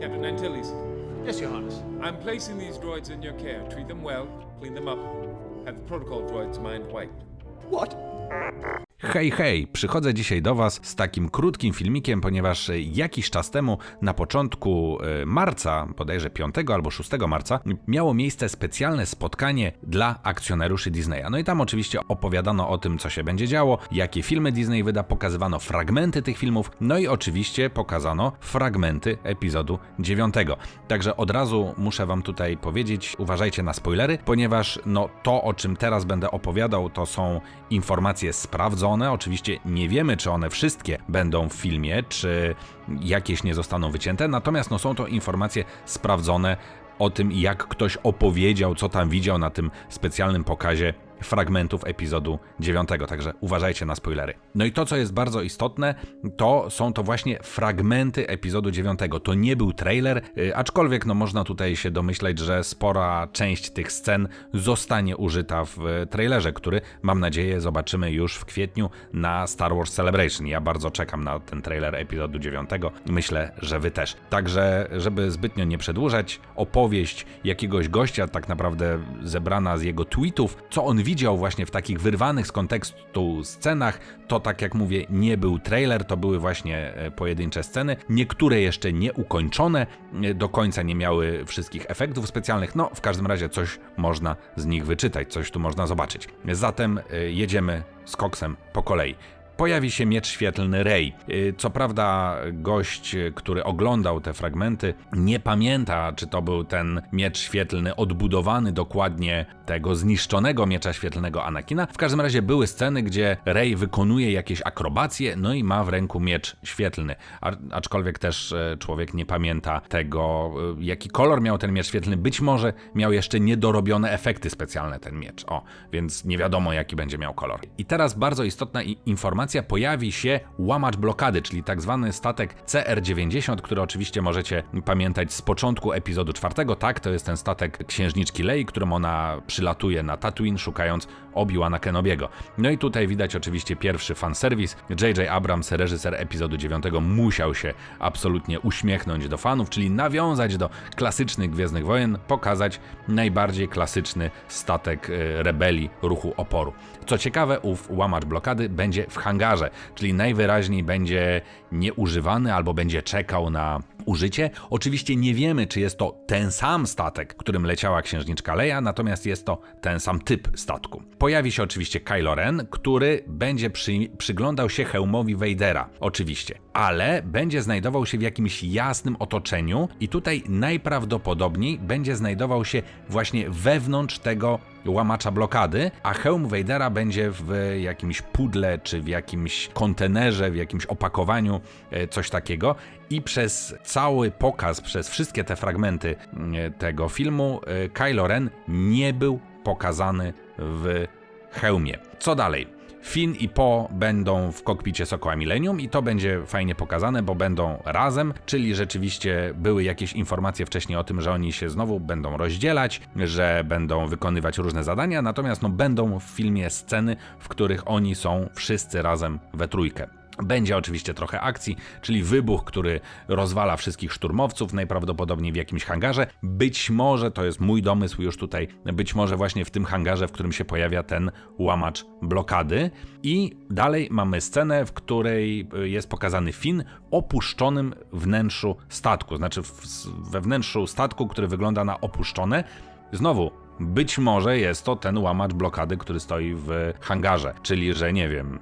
Captain Antilles, Yes, Your Highness. I'm placing these droids in your care. Treat them well, clean them up. Have the protocol droids mind wiped. What? Hej, hej, przychodzę dzisiaj do Was z takim krótkim filmikiem, ponieważ jakiś czas temu, na początku e, marca, bodajże 5 albo 6 marca, miało miejsce specjalne spotkanie dla akcjonariuszy Disneya. No i tam oczywiście opowiadano o tym, co się będzie działo, jakie filmy Disney wyda, pokazywano fragmenty tych filmów, no i oczywiście pokazano fragmenty epizodu 9. Także od razu muszę Wam tutaj powiedzieć, uważajcie na spoilery, ponieważ no to, o czym teraz będę opowiadał, to są informacje sprawdzone. Oczywiście nie wiemy, czy one wszystkie będą w filmie, czy jakieś nie zostaną wycięte, natomiast no, są to informacje sprawdzone o tym, jak ktoś opowiedział, co tam widział na tym specjalnym pokazie fragmentów epizodu 9, także uważajcie na spoilery. No i to, co jest bardzo istotne, to są to właśnie fragmenty epizodu 9. To nie był trailer, y, aczkolwiek no można tutaj się domyśleć, że spora część tych scen zostanie użyta w y, trailerze, który mam nadzieję zobaczymy już w kwietniu na Star Wars Celebration. Ja bardzo czekam na ten trailer epizodu 9. Myślę, że wy też. Także, żeby zbytnio nie przedłużać, opowieść jakiegoś gościa, tak naprawdę zebrana z jego tweetów, co on widział właśnie w takich wyrwanych z kontekstu scenach, to tak jak mówię, nie był trailer, to były właśnie e, pojedyncze sceny. Niektóre jeszcze nie ukończone, e, do końca nie miały wszystkich efektów specjalnych. No, w każdym razie coś można z nich wyczytać, coś tu można zobaczyć. Zatem e, jedziemy z koksem po kolei pojawi się miecz świetlny Rey. Y, Co prawda, gość, który oglądał te fragmenty, nie pamięta, czy to był ten miecz świetlny odbudowany dokładnie tego zniszczonego miecza świetlnego Anakina. W każdym razie były sceny, gdzie Rey wykonuje jakieś akrobacje, no i ma w ręku miecz świetlny. A, aczkolwiek też e, człowiek nie pamięta tego, e, jaki kolor miał ten miecz świetlny. Być może miał jeszcze niedorobione efekty specjalne ten miecz. O, więc nie wiadomo, jaki będzie miał kolor. I teraz bardzo istotna i- informacja pojawi się łamacz blokady, czyli tak zwany statek CR-90, który oczywiście możecie pamiętać z początku epizodu czwartego. Tak, to jest ten statek księżniczki Lei, którym ona przylatuje na Tatooine, szukając Obi-Wana Kenobiego. No i tutaj widać oczywiście pierwszy fanserwis. J.J. Abrams, reżyser epizodu 9, musiał się absolutnie uśmiechnąć do fanów, czyli nawiązać do klasycznych Gwiezdnych Wojen, pokazać najbardziej klasyczny statek e, rebelii ruchu oporu. Co ciekawe, ów łamacz blokady będzie w hangarze, czyli najwyraźniej będzie nieużywany albo będzie czekał na użycie. Oczywiście nie wiemy, czy jest to ten sam statek, którym leciała księżniczka Leia, natomiast jest to ten sam typ statku. Pojawi się oczywiście Kylo Ren, który będzie przy, przyglądał się hełmowi Vadera, oczywiście, ale będzie znajdował się w jakimś jasnym otoczeniu i tutaj najprawdopodobniej będzie znajdował się właśnie wewnątrz tego łamacza blokady, a hełm Vadera będzie w jakimś pudle, czy w jakimś kontenerze, w jakimś opakowaniu, e, coś takiego. I przez cały pokaz, przez wszystkie te fragmenty e, tego filmu, e, Kylo Ren nie był pokazany w hełmie. Co dalej? Finn i Po będą w kokpicie Sokoła Millennium i to będzie fajnie pokazane, bo będą razem, czyli rzeczywiście były jakieś informacje wcześniej o tym, że oni się znowu będą rozdzielać, że będą wykonywać różne zadania, natomiast no, będą w filmie sceny, w których oni są wszyscy razem we trójkę. Będzie oczywiście trochę akcji, czyli wybuch, który rozwala wszystkich szturmowców, najprawdopodobniej w jakimś hangarze. Być może, to jest mój domysł już tutaj, być może właśnie w tym hangarze, w którym się pojawia ten łamacz blokady. I dalej mamy scenę, w której jest pokazany Finn opuszczonym wnętrzu statku, znaczy we wnętrzu statku, który wygląda na opuszczone. Znowu, być może jest to ten łamacz blokady, który stoi w hangarze, czyli że nie wiem,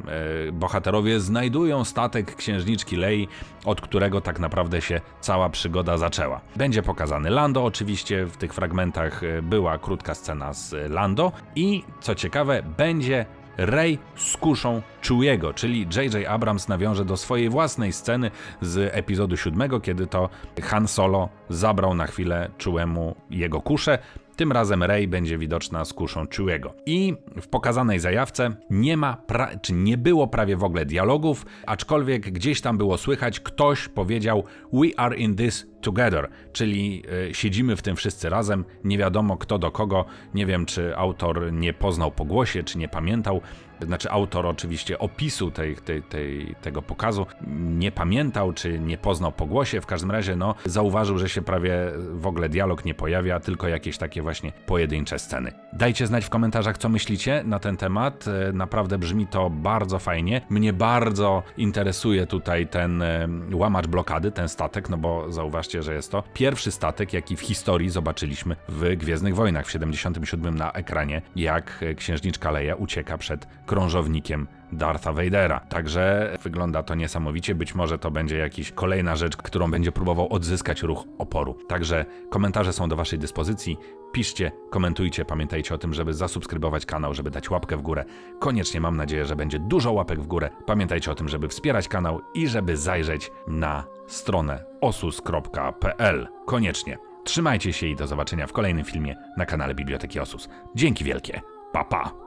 e, bohaterowie znajdują statek księżniczki Lei, od którego tak naprawdę się cała przygoda zaczęła. Będzie pokazany Lando, oczywiście w tych fragmentach e, była krótka scena z Lando i co ciekawe, będzie Rey z kuszą Chewiego, czyli J.J. Abrams nawiąże do swojej własnej sceny z epizodu 7, kiedy to Han Solo zabrał na chwilę Chewiemu jego kuszę. Tym razem Rey będzie widoczna z kuszą Chewiego. I w pokazanej zajawce nie ma, czy nie było prawie w ogóle dialogów, aczkolwiek gdzieś tam było słychać, ktoś powiedział We are in this together, czyli y, siedzimy w tym wszyscy razem, nie wiadomo kto do kogo, nie wiem czy autor nie poznał po głosie, czy nie pamiętał, znaczy autor oczywiście opisu tej, tej, tej, tego pokazu nie pamiętał, czy nie poznał po głosie, w każdym razie no, zauważył, że się prawie w ogóle dialog nie pojawia, tylko jakieś takie właśnie pojedyncze sceny. Dajcie znać w komentarzach, co myślicie na ten temat, E, naprawdę brzmi to bardzo fajnie. Mnie bardzo interesuje tutaj ten e, łamacz blokady, ten statek, no bo zauważcie, że jest to pierwszy statek, jaki w historii zobaczyliśmy w Gwiezdnych Wojnach w 77 na ekranie, jak księżniczka Leia ucieka przed krążownikiem Dartha Vadera. Także wygląda to niesamowicie. Być może to będzie jakaś kolejna rzecz, którą będzie próbował odzyskać ruch oporu. Także komentarze są do Waszej dyspozycji. Piszcie, komentujcie, pamiętajcie o tym, żeby zasubskrybować kanał, żeby dać łapkę w górę. Koniecznie mam nadzieję, że będzie dużo łapek w górę. Pamiętajcie o tym, żeby wspierać kanał i żeby zajrzeć na stronę osus.pl. Koniecznie. Trzymajcie się i do zobaczenia w kolejnym filmie na kanale Biblioteki Osus. Dzięki wielkie. Pa pa.